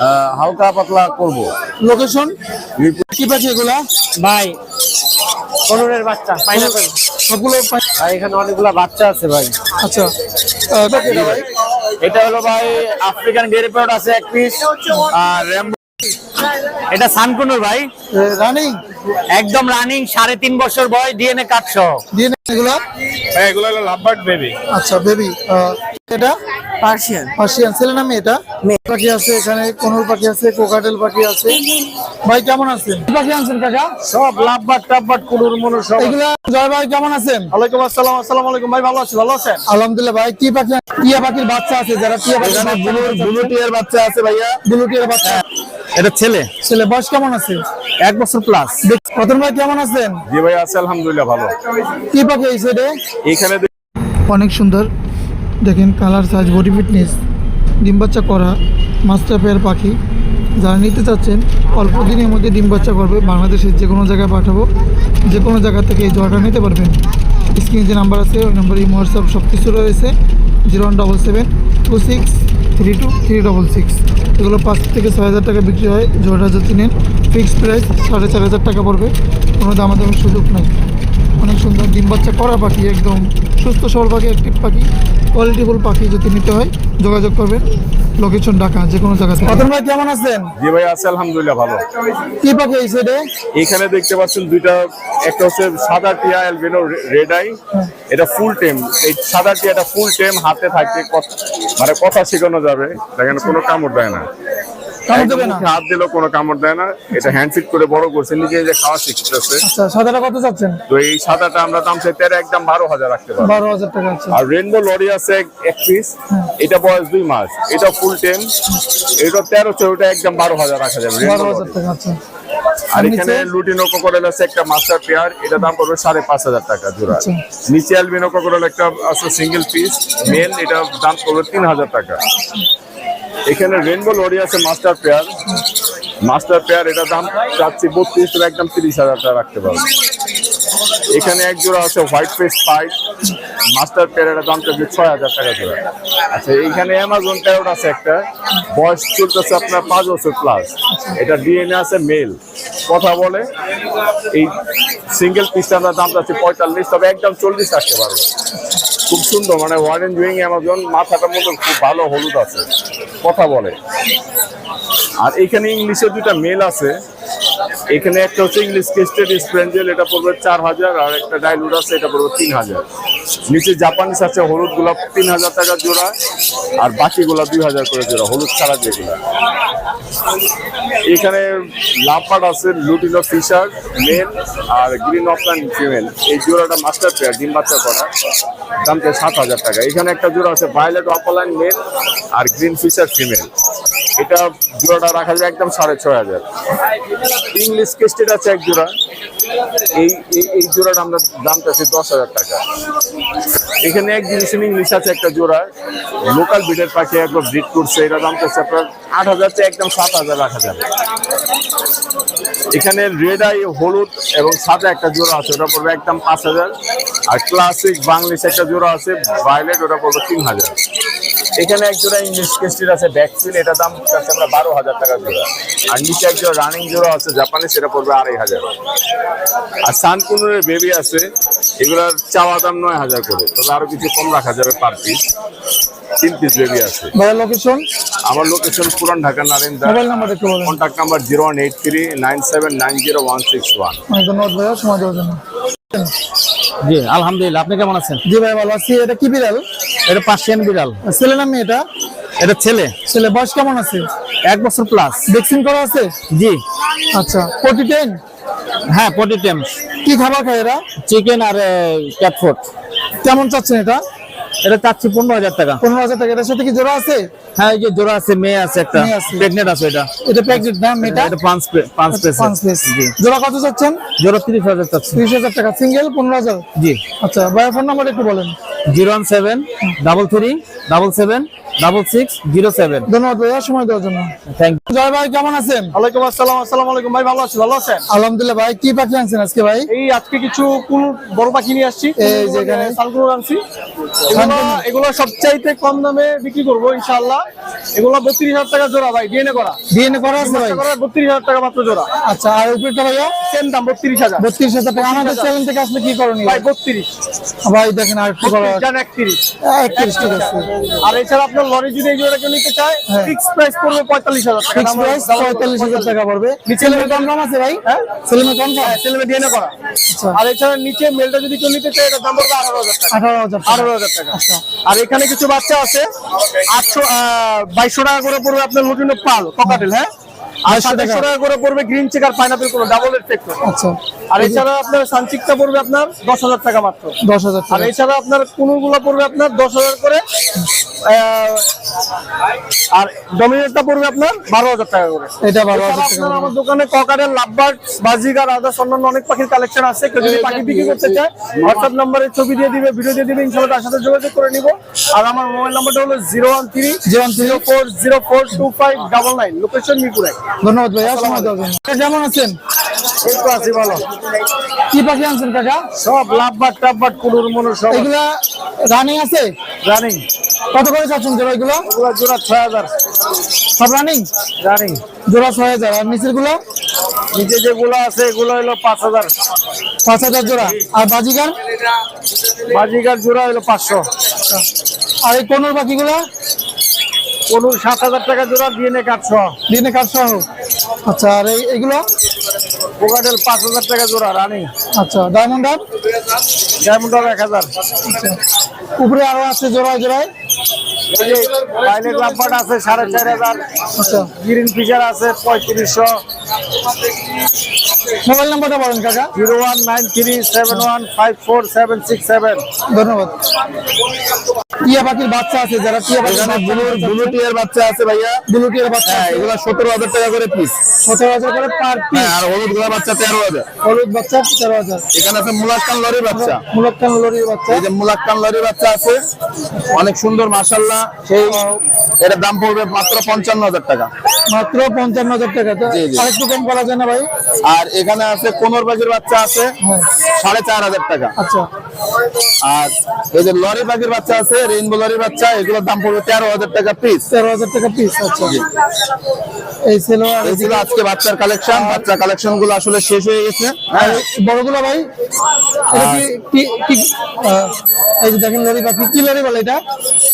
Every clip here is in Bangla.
আহ, হালকা পাতলা করব। লোকেশন কি পাচ্ছে এগুলা? ভাই করুণের বাচ্চা পাইনাপেল সবগুলো ভাই এখানে অনেকগুলা বাচ্চা আছে ভাই। আচ্ছা। এটা ভাই এটা হলো ভাই আফ্রিকান গেরিপড আছে এক পিস আর এটা সানকুনুর ভাই। রানিং? একদম রানিং সাড়ে তিন বছর বয়স ডিএনএ কাট সহ। দিয়ে এগুলা? ভাই এগুলো হলো লাভবার্ড বেবি আচ্ছা বেবি এটা? পার্সিয়ান। পার্সিয়ান। ছেলে নামে এটা? পাখি আছে এখানে কোনুর পাখি আছে কোকাটেল পাখি আছে। ভাই কেমন আছেন? পাখি আনছেন কাকা? সব লাভবার্ড টাভবার্ড কুনুর মুনুর সব। এগুলা জয় ভাই কেমন আছেন? ওয়ালাইকুম আসসালাম আসসালামু আলাইকুম। ভাই ভালো আছি ভালো আছেন? আলহামদুলিল্লাহ ভাই কি পাখি টিয়া পাখির বাচ্চা আছে যারা টিয়া পাখির এখানে ব্লু ব্লু টিয়ার বাচ্চা আছে ভাইয়া। ব্লু টিয়ার বাচ্চা। এটা ছেলে। ছেলে বয়স কেমন আছে? এক বছর প্লাস প্রথম ভাই কেমন আছেন? জি ভাই আছে আলহামদুলিল্লাহ ভালো। কি পাখি এই সাইডে এখানে অনেক সুন্দর। দেখেন কালার সাইজ বডি ফিটনেস ডিম বাচ্চা করা মাস্টার পেয়ার পাখি। যারা নিতে চাচ্ছেন অল্প দিনের মধ্যে ডিম বাচ্চা করবে। বাংলাদেশের যে কোনো জায়গায় পাঠাবো। যে কোনো জায়গা থেকে এই জোড়াটা নিতে পারবেন। স্ক্রিনে যে নাম্বার আছে ওই নাম্বারে হোয়াটসঅ্যাপ সব কিছু রয়েছে। Zero one double seven two six three two three double six এগুলো পাঁচ থেকে ছয় হাজার টাকা বিক্রি হয় জোড়াটা যদি নেন ফিক্সড প্রাইস সাড়ে চার হাজার টাকা পড়বে। কোনো দামাদামের সুযোগ নেই। অনেক সুন্দর ডিম বাচ্চা করা পাখি একদম সুস্থ সবল পাখি অ্যাক্টিভ পাখি। কোয়ালিটিফুল পাখি যদি নিতে হয় যোগাযোগ করবেন। লোকেশন ঢাকা যে কোনো জায়গা থেকে। ভাই কেমন আছেন? জি ভাই আছে আলহামদুলিল্লাহ ভালো। কি পাখি এই সাইডে এখানে দেখতে পাচ্ছেন দুইটা একটা হচ্ছে সাদা টিয়া অ্যালবিনো রেড আই এটা ফুল টেম এই সাদাটি এটা ফুল টেম হাতে থাকে মানে কথা শেখানো যাবে। দেখেন, কোনো কামড় দেয় না। হাত কোনো কামড় দেয় না। এটা হ্যান্ড ফিট করে বড় করছে নিজে যে খাওয়া শিখতেছে। আচ্ছা সাদাটা কত চাচ্ছেন? তো এই সাদাটা আমরা দাম চাই তেরো একদম বারো হাজার রাখতে পারব। বারো হাজার টাকা আছে। আর রেনবো লরি আছে এক- পিস এটা বয়স দুই মাস। এটা ফুল এটা তেরো ওটা একদম বারো হাজার রাখা যাবে বারো হাজার টাকা আছে। আর এখানে নিচে? লুটিনো কোকোরেল আছে একটা মাস্টার পেয়ার এটা দাম পড়বে সাড়ে পাঁচ হাজার টাকা জোড়া। আচ্ছা। নিচে অ্যালবিনো কোকোরেল একটা আছে সিঙ্গেল পিস মেল এটা দাম পড়বে তিন হাজার টাকা। এখানে রেনবো লরি আছে মাস্টার পেয়ার মাস্টার পেয়ার এটা দাম চাচ্ছি বত্রিশ টাকা একদম তিরিশ হাজার টাকা রাখতে পারবে। এখানে এক জোড়া আছে white face pied master pair এটা দাম চাচ্ছি ছয় হাজার টাকা জোড়া। আচ্ছা এইখানে অ্যামাজন প্যারট আছে একটা। বয়স চলতেছে আপনার পাঁচ বছর প্লাস এটা ডিএনএ আছে মেল কথা বলে, এই সিঙ্গেল পিসটা আমরা দাম চাচ্ছি পঁয়তাল্লিশ, তবে একদম চল্লিশ রাখতে পারব। খুব সুন্দর মানে ওয়ারেন জুইং অ্যামাজন মাথাটার মতো খুব ভালো হলুদ আছে। কথা বলে। আর এখানে ইংলিশে দুটা মেল আছে। এখানে একটা হচ্ছে ইংলিশ কেস্টেড স্প্রেঞ্জেল এটা পড়বে চার হাজার, আর একটা ডাইলুড আছে, এটা পড়বে তিন হাজার। নিচে জাপানিস আছে হলুদ গোলাপ তিন হাজার টাকা জোড়া, আর বাকিগুলা দুই হাজার করে জোড়া, হলুদ ছাড়া যেগুলা। এখানে লাম্পার্ড আছে লুটিনো ফিশার মেল আর গ্রিন অফলাইন ফিমেল এই জোড়াটা মাস্টার পেয়ার ডিম বাচ্চা করা। দাম চাই সাত হাজার টাকা। এখানে একটা জোড়া আছে ভায়োলেট অফলাইন মেল আর গ্রিন ফিশার ফিমেল এটা জোড়াটা রাখা যায় একদম সাড়ে ছয় হাজার। ইংলিশ কেস্টেড আছে এক জোড়া। এই, এই- জোড়াটা আমরা দাম চাচ্ছি দশ হাজার টাকা। এখানে এক ডিভিশন ইংলিশ আছে একটা জোড়া। লোকাল ব্রিডের পাখি একবার ব্রিড করছে এটা দাম চাচ্ছে আপনার আট হাজার থেকে একদম সাত হাজার রাখা যাবে এখানে রেড আই হলুদ এবং সাদা একটা জোড়া আছে, ওটা পড়বে একদম পাঁচ হাজার। আর ক্লাসিক বাংলিশ একটা জোড়া আছে ভায়োলেট ওটা পড়বে তিন হাজার। এখানে এক জোড়া ইংলিশ কেস্টির আছে ব্যাকফিল এটা দাম চাচ্ছে আমরা বারো হাজার টাকা জোড়া। আর নিচে এক জোড়া রানিং জোড়া আছে জাপানি সেটা পড়বে আড়াই হাজার। আর সানকুনুরের বেবি আছে এগুলার চাওয়া দাম নয় হাজার করে। তবে আরও কিছু কম রাখা যাবে পার পিস তিন পিস বেবি আছে। লোকেশন আমার location Puran Dhaka Narinda mobile number একটু contact number zero one eight three nine seven nine zero one six one ধন্যবাদ ভাইয়া সময় দেওয়ার জন্য। জি আলহামদুলিল্লাহ। আপনি কেমন আছেন? জি ভাই ভালো আছি। এটা কি বিড়াল? এটা পার্সিয়ান বিড়াল। ছেলে নামে এটা? এটা ছেলে। ছেলে বয়স কেমন আছে? এক বছর প্লাস ভ্যাকসিন করা আছে? জি। আচ্ছা পটি টেন হ্যাঁ পটি টেন কি খাবার খায় এরা? চিকেন আর ক্যাট ফুড কেমন চাচ্ছেন এটা? এটা চাচ্ছি পনেরো হাজার টাকা। পনেরো হাজার টাকা। এটার সাথে কি জোড়া আছে? হ্যাঁ এই যে জোড়া আছে মেয়ে আছে একটা। প্রেগনেন্ট আছে এটা। এটা প্রেগনেন্ট না এটা এটা পাঁচ পে- পাঁচ পেস পাঁচ পেস। জোড়া কত চাচ্ছেন? জোড়া তিরিশ হাজার চাচ্ছি। ত্রিশ হাজার টাকা। সিঙ্গেল পনেরো হাজার? জি। আচ্ছা ভাইয়া ফোন নাম্বার একটু বলেন। Zero one seven double three double seven double six zero seven. ধন্যবাদ ভাইয়া সময় দেওয়ার জন্য। থ্যাংক জয় ভাই কেমন আছেন? ওয়ালাইকুম আসসালাম আসসালামু আলাইকুম। ভাই ভালো আছি ভালো আছেন? আলহামদুলিল্লাহ ভাই কি পাখি আনছেন আজকে ভাই? এই আজকে কিছু কুল বড় পাখি নিয়ে আসছি। এই যে এখানে। সালকুল আনছি। এগুলো এগুলো সবচাইতে কম দামে বিক্রি করব ইনশাআল্লাহ। এগুলো বত্রিশ হাজার টাকা জোড়া ভাই ডিএনএ করা। ডিএনএ করা আছে ভাই? টাকা মাত্র জোড়া। আচ্ছা আর উপরেটা ভাইয়া? সেম দাম বত্রিশ হাজার। বত্রিশ হাজার টাকা। আমাদের চ্যানেল থেকে আসলে কি করণীয়? ভাই বত্রিশ। ভাই দেখেন আর একটু করা জান একত্রিশ। একত্রিশ ঠিক আছে। আর এছাড়া আপনার লরি যদি এই কেউ নিতে চায় হ্যাঁ। ফিক্স প্রাইস পড়বে পঁয়তাল্লিশ হাজার টাকা। ফিক্স প্রাইস পঁয়তাল্লিশ হাজার টাকা পড়বে। আছে ভাই? হ্যাঁ? হ্যাঁ ছেলে ডিএনএ করা। আচ্ছা। আর এছাড়া নিচে মেলটা যদি কেউ নিতে চায় এটার দাম পড়বে আঠারো হাজার টাকা। আঠারো হাজার টাকা। আঠারো হাজার টাকা। আর এখানে কিছু বাচ্চা আছে। আটশো বাইশশো টাকা করে পড়বে আপনার লুটিনো পাল ককাটেল হ্যাঁ? আর 2200 টাকা। সাতাশশো টাকা করে পড়বে গ্রিন চেক আর পাইনাপেল কোনো ডাবল এফেক্ট আচ্ছা। আর এছাড়া আপনার সানচিকটা পড়বে আপনার দশ হাজার টাকা মাত্র। দশ হাজার আর এছাড়া আপনার কুনুগুলো পড়বে আপনার দশ হাজার করে আর ডমিনেটটা পড়বে আপনার বারো হাজার টাকা করে। এটা বারো হাজার টাকা। আমার দোকানে ককারের লাভবার্ড বাজিগার আদার্স অন্যান্য অনেক পাখির কালেকশন আছে। কেউ যদি পাখি বিক্রি করতে চায় হোয়াটসঅ্যাপ নাম্বারে ছবি দিয়ে দিবে ভিডিও দিয়ে দিবে ইনশাল্লাহ তার সাথে যোগাযোগ করে নিব। আর আমার মোবাইল নাম্বারটা হলো zero one three zero one zero four zero four two five double nine. Location মিরপুরে ধন্যবাদ ভাইয়া সময় দেওয়ার জন্য কেমন আছেন? এই তো আছি ভালো। কি পাখি আনছেন কাকা? সব লাভবার্ড টাভবার্ড কুলুর মনুর সব। এগুলা রানিং আছে? রানিং কত করে চাচ্ছেন জোড়া এগুলো? ওগুলো জোড়া ছয় হাজার। সব রানিং রানিং জোড়া ছয় হাজার। আর নিচেরগুলো? নিচে যেগুলো আছে এগুলো হলো পাঁচ হাজার। পাঁচ হাজার জোড়া। আর বাজিগার? বাজিকার জোড়া হলো পাঁচশো। আর এই কোনোর পাখিগুলো? কোনুর সাত হাজার টাকা জোড়া ডিএনএ কাটশো দিনে কাঠ সহ আচ্ছা আর এই এগুলো? পোকাটেল পাঁচ হাজার টাকা জোড়া রানিং। আচ্ছা ডায়মন্ড ডায়মন্ড এক হাজার। আচ্ছা। উপরে আরও আছে জোড়ায় জোড়ায়? পাইলেট আছে সাড়ে চার হাজার। আচ্ছা। গ্রিন ফিচার আছে পঁয়ত্রিশশো। মোবাইল নাম্বারটা বলেন কাকা। Zero one nine three seven one five four seven six seven ধন্যবাদ। টিয়া পাখির বাচ্চা আছে যারা টিয়া পাখির ব্লু ব্লু টিয়ার বাচ্চা আছে ভাইয়া। ব্লু টিয়ার বাচ্চা হ্যাঁ এগুলো সতেরো হাজার টাকা করে পিস সতেরো হাজার করে পার পিস হ্যাঁ আর হলুদ গোলা বাচ্চা তেরো হাজার। হলুদ বাচ্চা তেরো হাজার। এখানে আছে মুলাক্কান লরির বাচ্চা। মুলক্কান লরির বাচ্চা। এই যে মুলাক্কান লরির বাচ্চা আছে। অনেক সুন্দর মাশাল্লাহ সেই এটার দাম পড়বে মাত্র পঞ্চান্ন হাজার টাকা। মাত্র পঞ্চান্ন হাজার টাকা। তো। আরেকটু কম করা যায় না ভাই? আর এখানে আছে কোনোর বাগির বাচ্চা আছে। হ্যাঁ। সাড়ে চার হাজার টাকা। আচ্ছা। আর এই যে লরি পাখির বাচ্চা আছে রেইনবো লরির বাচ্চা এগুলোর দাম পড়বে তেরো হাজার টাকা পিস তেরো হাজার টাকা পিস আচ্ছা। এই ছিল এই ছিল আজকে বাচ্চার কালেকশন বাচ্চা কালেকশনগুলো আসলে শেষ হয়ে গেছে। আর বড়গুলো ভাই এই যে দেখেন লরি পাখি কি লরি বলে এটা?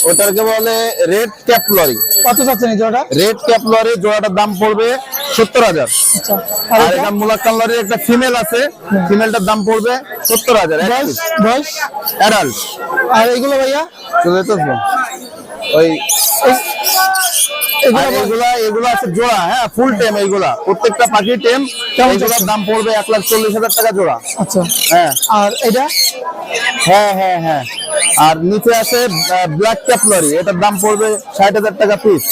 ওটাকে বলে রেড ক্যাপ লরি কত চাচ্ছেন এই জোড়াটা? রেড ক্যাপ লরি জোড়াটার দাম পড়বে সত্তর হাজার। আচ্ছা আর এটা মুলাক্কান একটা ফিমেল আছে ফিমেলটার দাম পড়বে সত্তর হাজার অ্যাডাল্ট আর এগুলো ভাইয়া? চলে তো ওই এগুলো এগুলা আছে জোড়া হ্যাঁ ফুল টেম এইগুলা প্রত্যেকটা পাখি টেম কেমন এইগুলোর দাম পড়বে এক লাখ চল্লিশ হাজার টাকা জোড়া। আচ্ছা। হ্যাঁ। আর এটা? হ্যাঁ হ্যাঁ হ্যাঁ। আর নিচে আছে ব্ল্যাক ক্যাপ লরি এটার দাম পড়বে ষাট হাজার টাকা পিস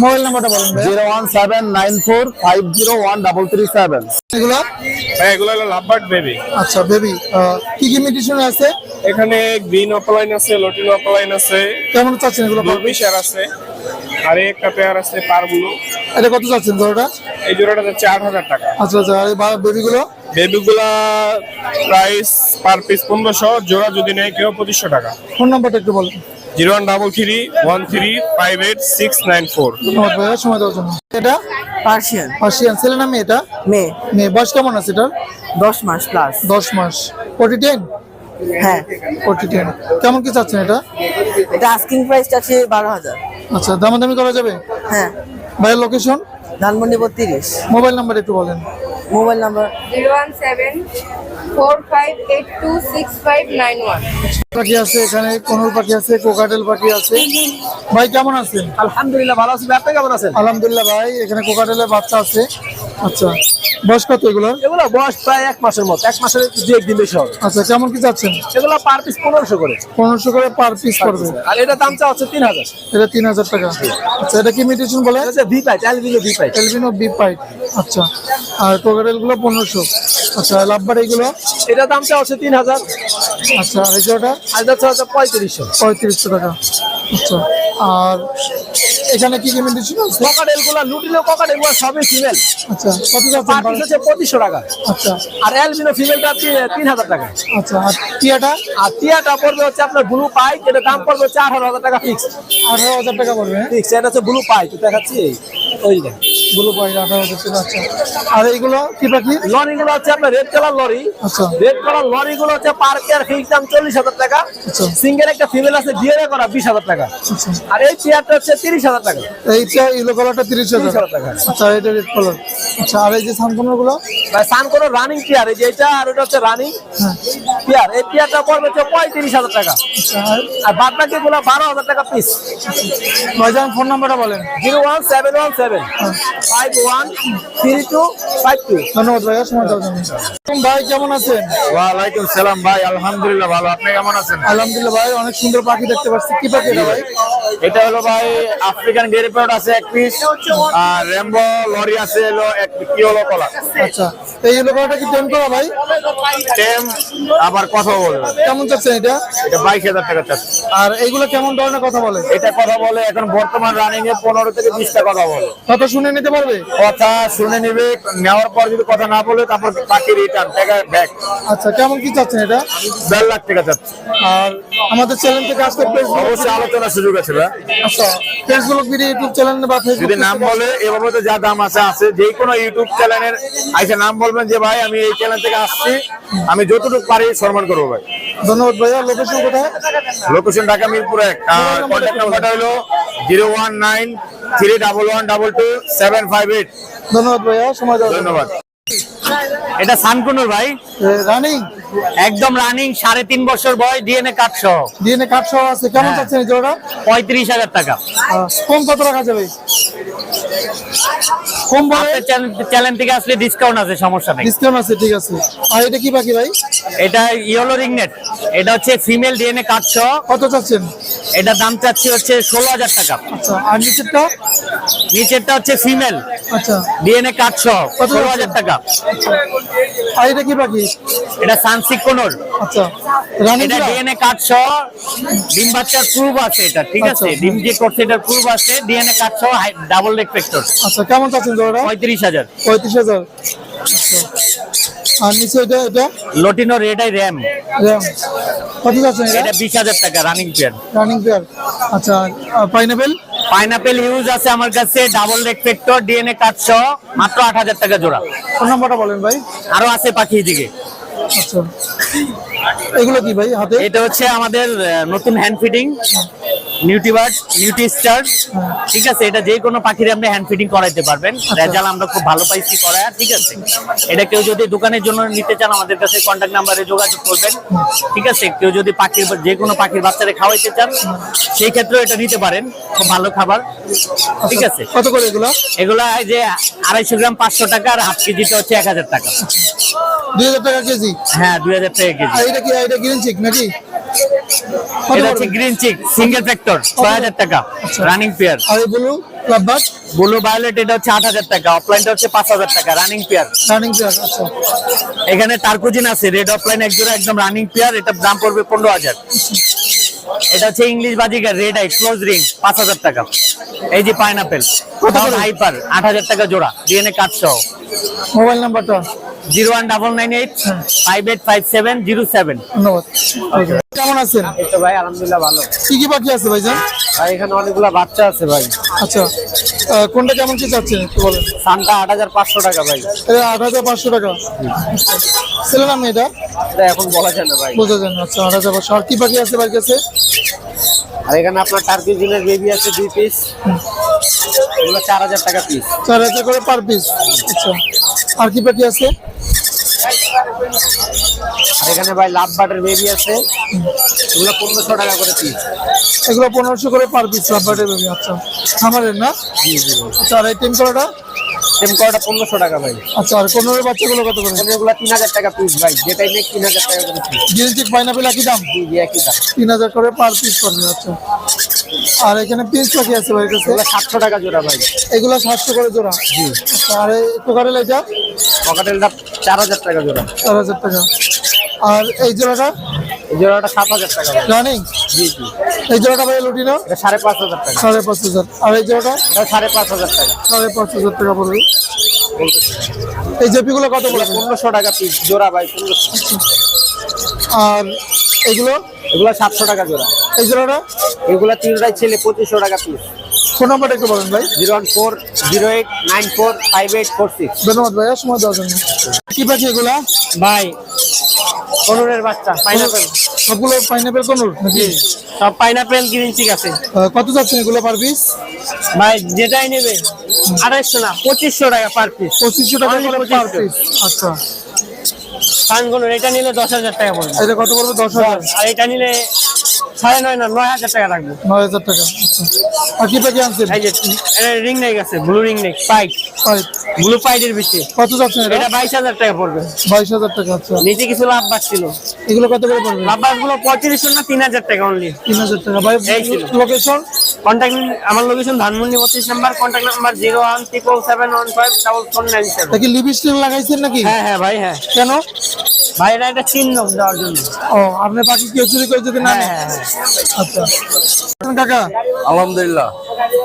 মোবাইল নাম্বারটা বলুন zero one seven nine four five zero one double three seven. এগুলো? এগুলো হলো লাভবার্ড বেবি। আচ্ছা বেবি কি কি মিউটেশনে আছে? এখানে গ্রিন অপলাইন আছে লটিন অপলাইন আছে কেমন চাচ্ছেন এগুলো আছে আর একটা পেয়ার আছে পারগুলো এটা কত চাচ্ছেন জোড়াটা? এই জোড়াটা যাচ্ছে আট হাজার টাকা। আচ্ছা আচ্ছা আর বেবিগুলো? বেবিগুলা প্রাইস পার পিস পনেরোশো জোড়া যদি নেয় কেউ পঁচিশশো টাকা। ফোন নাম্বারটা একটু বলেন। Zero one double three one three five eight six nine four. ধন্যবাদ ভাইয়া সময় দেওয়ার জন্য। এটা পার্সিয়ান। পার্সিয়ান ছেলে না মেয়ে এটা? মেয়ে। মেয়ে। বয়স কেমন আছে এটার? দশ মাস প্লাস দশ মাস। ফোর্টি টেন হ্যাঁ। ফোর্টি টেন কেমন কি চাচ্ছেন এটা? এটা আস্কিং প্রাইসটা আছে বারো হাজার। আচ্ছা দামাদামি করা যাবে? হ্যাঁ। ভাইয়ের লোকেশন ধানমন্ডি বত্রিশ। মোবাইল নাম্বার একটু বলেন। Mobile number? Zero one seven four five eight two six five nine one. পাখি আছে এখানে কনুর পাখি আছে কোকাটেল পাখি আছে। ভাই কেমন আছেন? আলহামদুলিল্লাহ ভালো আছি। আপনি কেমন আছেন? আলহামদুলিল্লাহ ভাই এখানে কোকাটেলের বাচ্চা আছে। আচ্ছা। বয়স কত এগুলো? এগুলো বয়স প্রায় এক মাসের মতো। এক মাসের দু একদিন বেশি হবে। আচ্ছা কেমন কি চাচ্ছেন এগুলো পার পিস পনেরোশো করে। পনেরোশো করে পার পিস পড়বে। আর এটা দাম চা হচ্ছে তিন হাজার। এটা তিন হাজার টাকা। আচ্ছা এটা কি মিউটেশন বলে? এটা হচ্ছে V pied albino V pied albino B pied আচ্ছা আর কোকারেলগুলো পনেরোশো। আচ্ছা লাভবার এইগুলো এটা দাম চা হচ্ছে তিন হাজার। আচ্ছা আর জোড়াটা? আর এটা হচ্ছে পঁয়ত্রিশশো। পঁয়ত্রিশশো টাকা। আচ্ছা আর এখানে কি কি মেডিসিন আছে ককাটেলগুলো লুটিলো ককাটেলগুলো সবই ফিমেল আচ্ছা কত পার পিস হচ্ছে পঁচিশশো টাকা। আচ্ছা। আর অ্যালবিনো ফিমেলটা তিন হাজার টাকা। আচ্ছা আর টিয়াটা? আর টিয়াটা পড়বে হচ্ছে আপনার ব্লু পাই এটা দাম পড়বে হচ্ছে আঠারো হাজার টাকা ফিক্স আঠারো হাজার টাকা পড়বে হ্যাঁ? ফিক্স এটা হচ্ছে ব্লু পাইট দেখাচ্ছি। এই ওই দেখ ব্লু পয়েন্ট আঠারো হাজার টাকা আচ্ছা আর এইগুলো কি পাখি? লরি গুলো হচ্ছে আপনার রেড কালার লরি। আচ্ছা। রেড কালার লরি গুলো হচ্ছে পার পেয়ার ফিক্স দাম চল্লিশ হাজার টাকা। আচ্ছা। সিঙ্গেল একটা ফিমেল আছে বিয়ে করা বিশ হাজার টাকা। আচ্ছা। আর এই চেয়ারটা হচ্ছে তিরিশ হাজার টাকা। এইটা ইলো কালারটা তিরিশ হাজার। টাকা। আচ্ছা এটা রেড কালার আচ্ছা আর এই যে সানকোনারগুলো? ভাই রানিং এই যে এটা আর এটা হচ্ছে রানিং পেয়ার। এই পেয়ারটা পড়বে হচ্ছে পঁয়ত্রিশ হাজার টাকা। আর বাদ বাকি গুলো বারো হাজার টাকা পিস ভাইজান ফোন নাম্বারটা বলেন। Zero one seven one seven. Five one three two five two. ধন্যবাদ ভাইয়া সময় ভাই কেমন আছেন? ওয়ালাইকুম সালাম ভাই আলহামদুলিল্লাহ ভালো। আপনি কেমন আছেন? আলহামদুলিল্লাহ ভাই অনেক সুন্দর পাখি দেখতে পাচ্ছি। কি পাখি এটা ভাই? এটা হলো ভাই আফ্রিকান গেরি প্যারট আছে এক পিস আর রেমবো লরি আছে হলো এক কি হলো কলা আচ্ছা এই ইলো কালারটা কি টেম করা ভাই? টেম আবার কথা বলবে কেমন চাচ্ছেন এটা? এটা বাইশ হাজার টাকা চাচ্ছে। আর এইগুলো কেমন ধরনের কথা বলে? এটা কথা বলে এখন বর্তমান রানিং এ পনেরো থেকে বিশটা কথা বলে। কথা শুনে নিতে পারবে? কথা শুনে নিবে নেওয়ার পর যদি কথা না বলে তারপর বাকি রিটার্ন টাকা ব্যাক আচ্ছা কেমন কি চাচ্ছেন এটা? দেড় লাখ টাকা চাচ্ছে। আর আমাদের চ্যানেল থেকে আসতে ফেসবুক অবশ্যই আলোচনার সুযোগ আছে ভাই। আচ্ছা ফেসবুক ভিডিও ইউটিউব চ্যানেল বা ফেসবুক যদি নাম বলে এভাবে তো যা দাম আছে আছে। যে কোনো ইউটিউব চ্যানেলের আইসে নাম বলবেন যে ভাই আমি এই চ্যানেল থেকে আসছি। আমি যতটুকু পারি সম্মান করব ভাই। ধন্যবাদ ভাইয়া লোকেশন কোথায়? লোকেশন ঢাকা মিরপুর এক। কন্ট্যাক্ট নাম্বারটা হলো zero one nine three double one double two seven five eight. ধন্যবাদ ভাইয়া সময় ধন্যবাদ। এটা সানকুনুর ভাই। রানিং? একদম রানিং সাড়ে তিন বছর বয়স ডিএনএ কার্ড সহ। ডিএনএ কার্ড সহ আছে। কেমন যাচ্ছে চাচ্ছেন এই জোড়া পঁয়ত্রিশ হাজার টাকা। কম কত টাকা যাবে কম চ্যানেল থেকে আসলে ডিসকাউন্ট আছে সমস্যা নেই। ডিসকাউন্ট আছে ঠিক আছে। আর এটা কি পাখি ভাই? এটা ইয়েলো রিংনেট এটা হচ্ছে ফিমেল ডিএনএ সহ কত চাচ্ছেন? এটা দাম চাচ্ছি হচ্ছে ষোলো হাজার টাকা। আচ্ছা আর নিচেরটা? নিচেরটা হচ্ছে ফিমেল। আচ্ছা। ডিএনএ কত ষোলো হাজার টাকা। আর এটা কি পাখি এটা সানসিক কোনর। আচ্ছা। এটা ডিএনএ সহ ডিম বাচ্চার প্রুফ আছে এটা ঠিক আছে? আচ্ছা। ডিম যে করছে এটার প্রুফ আছে ডিএনএ সহ ডাবল রেসপেক্টর আচ্ছা কেমন চাচ্ছেন পঁয়ত্রিশ হাজার। পঁয়ত্রিশ হাজার। আচ্ছা। আর নিচে এটা এটা লটিনো রেড র্যাম। র্যাম। কত চাচ্ছেন এটা? বিশ হাজার টাকা রানিং পেয়ার রানিং পেয়ার আচ্ছা পাইনাপেল পাইনাপেল ইউজ আছে আমার কাছে ডাবল রেসপেক্টর ডিএনএ কার্ড সহ মাত্র আট হাজার টাকা জোড়া। ফোন নাম্বারটা বলেন ভাই। আরও আছে পাখি দিকে আচ্ছা। এগুলো কি ভাই হাতে? এটা হচ্ছে আমাদের নতুন hand feeding Nutribird Nutri star ঠিক আছে? এটা যে কোনো পাখির আপনি হ্যান্ড ফিডিং করাইতে পারবেন। রেজাল্ট আমরা খুব ভালো পাইছি করায় ঠিক আছে? এটা কেউ যদি দোকানের জন্য নিতে চান আমাদের কাছে কন্ট্যাক্ট নাম্বারে যোগাযোগ করবেন ঠিক আছে? কেউ যদি পাখির যে কোনো পাখির বাচ্চারে খাওয়াইতে চান সেই ক্ষেত্রেও এটা নিতে পারেন। খুব ভালো খাবার ঠিক আছে? কত করে এগুলো? এগুলা যে আড়াইশো গ্রাম পাঁচশো টাকা আর হাফ কেজিটা হচ্ছে এক হাজার টাকা। দুই হাজার টাকা কেজি? হ্যাঁ দুই হাজার টাকা কেজি। এটা কি এটা গ্রিন চিক নাকি? এটা হচ্ছে? গ্রিন চিক সিঙ্গেল ফ্যাক্টর ছয় হাজার টাকা রানিং পেয়ার আর ব্লু ক্লাববার্ড ব্লু ভায়োলেট এটা হচ্ছে আট হাজার টাকা অফলাইনটা হচ্ছে পাঁচ হাজার টাকা রানিং পেয়ার রানিং পেয়ার আচ্ছা। এখানে টার্কুজিন আছে রেড অফলাইন এক জোড়া একদম রানিং পেয়ার এটার দাম পড়বে পনেরো হাজার। এটা হচ্ছে ইংলিশ বাজিকার রেড আই ক্লোজ রিং পাঁচ হাজার টাকা। এই যে পাইনাপেল কত হাইপার আট হাজার টাকা জোড়া ডিএনএ কার্ড সহ। মোবাইল নাম্বারটা? Zero one double nine eight five eight five seven zero seven. ধন্যবাদ। কেমন আছেন? তো ভাই আলহামদুলিল্লাহ ভালো। কি কি পাখি আছে ভাইজান? ভাই এখানে অনেকগুলো বাচ্চা আছে ভাই। আচ্ছা আহ, কোনটা কেমন কি চাচ্ছেন একটু বলেন। সানটা আট হাজার পাঁচশো টাকা ভাই। এটা আট হাজার পাঁচশো টাকা। ছেলে নাম এটা? এটা এখন বলা যায় না ভাই। বোঝা যায় না আচ্ছা আট হাজার পাঁচশো। আর কি পাখি আছে বাড়ির কাছে? আর এখানে আপনার টার্কি জিনের বেবি আছে দুই পিস এগুলো চার হাজার টাকা পিস চার হাজার করে পার পিস আচ্ছা আর কি পাখি আছে? আর এখানে ভাই লাভ বাটের বেবি আছে। এগুলো পনেরোশো টাকা করে পিস এগুলো পনেরোশো করে পার পিস লাভবার্ডের বেবি আচ্ছা। খামারের না? আচ্ছা আর এই টেম করাটা? টেম করাটা পনেরোশো টাকা ভাই। আচ্ছা আর কোনোর বাচ্চাগুলো কত করে? এগুলো তিন হাজার টাকা পিস ভাই। যেটাই নেই তিন হাজার টাকা করে পিস চিক পাইনাপেল একই দাম? জি জি একই দাম। তিন হাজার করে পার পিস পড়বে আচ্ছা। আর এখানে পিস পাখি আছে ভাই কাছে? সাতশো টাকা জোড়া ভাই। এগুলো সাতশো করে জোড়া? জি। আচ্ছা আর এই কোকারেল এটা? পকেটেলটা চার হাজার টাকা জোড়া। চার হাজার টাকা। আর এই জোড়াটা? এই জোড়াটা সাত হাজার টাকা ভাই। রানিং? জি জি। এই জোড়াটা ভাই লুটিনো এটা সাড়ে পাঁচ হাজার টাকা। সাড়ে পাঁচ হাজার। আর এই জোড়াটা? এটা সাড়ে পাঁচ হাজার টাকা। সাড়ে পাঁচ হাজার টাকা পড়বে। এই জেপিগুলো কত পড়বে পনেরোশো টাকা পিস জোড়া ভাই পনেরোশো। আর এগুলো? এগুলো সাতশো টাকা জোড়া। এই জোড়াটা? এগুলো তিনটাই ছেলে পঁচিশশো টাকা পিস ফোন নাম্বারটা একটু বলেন ভাই। Zero one four zero eight nine four five eight four six. ধন্যবাদ ভাইয়া সময় দেওয়ার জন্য। কি পাখি এগুলা? ভাই কনুরের বাচ্চা পাইনাপেল সবগুলো পাইনাপেল কনুর নাকি সব পাইনাপেল গ্রিন চিক আছে। কত যাচ্ছে এগুলো পার পিস ভাই যেটাই নেবে আড়াইশো না পঁচিশশো টাকা পার পিস পঁচিশশো টাকা পার 2500 পিস আচ্ছা। কানগুলো এটা নিলে দশ হাজার টাকা পড়বে। এটা কত পড়বে? দশ হাজার। আর এটা নিলে সাড়ে নয় না নয় হাজার টাকা রাখব। নয় হাজার টাকা আচ্ছা। আর কি পাখি আনছেন? এই যে রিং নেক আছে blue ring neck Right. Blue পাইটের ভিতরে কত যাচ্ছেন এটা? বাইশ হাজার টাকা পড়বে। বাইশ হাজার টাকা আচ্ছা। নিচে কিছু লাভ ছিল। এগুলো কত করে পড়বে? লাভগুলো পঁয়ত্রিশশো না তিন হাজার টাকা অনলি তিন হাজার টাকা। ভাই লোকেশন কন্ট্যাক্ট আমার লোকেশন ধানমন্ডি বত্রিশ number contact number zero one triple seven one five double four nine seven lipstick লাগাইছেন নাকি? হ্যাঁ হ্যাঁ ভাই হ্যাঁ। কেন? ভাই এটা একটা চিহ্ন দেওয়ার জন্য। ও আপনার পাখি কেউ চুরি করে যদি না হ্যাঁ? হ্যাঁ হ্যাঁ। আচ্ছা। কাকা? আলহামদুলিল্লাহ।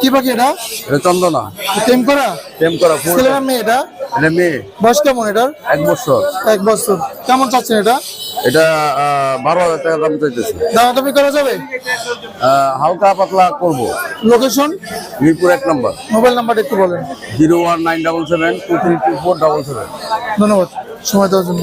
কি পাখি এটা? এটা চন্দনা। টেম করা? টেম করা ছেলে না মেয়ে এটা? এটা মেয়ে। বয়স কেমন এটার? এক বছর। এক বছর। কেমন চাচ্ছেন এটা? এটা বারো হাজার টাকা দাম চাইতেছে। দামাদামি করা যাবে? হালকা পাতলা করব। লোকেশন মিরপুর এক নম্বর। মোবাইল নাম্বারটা একটু বলেন। Zero one nine double seven two three two four double seven. ধন্যবাদ। সময় দেওয়ার জন্য।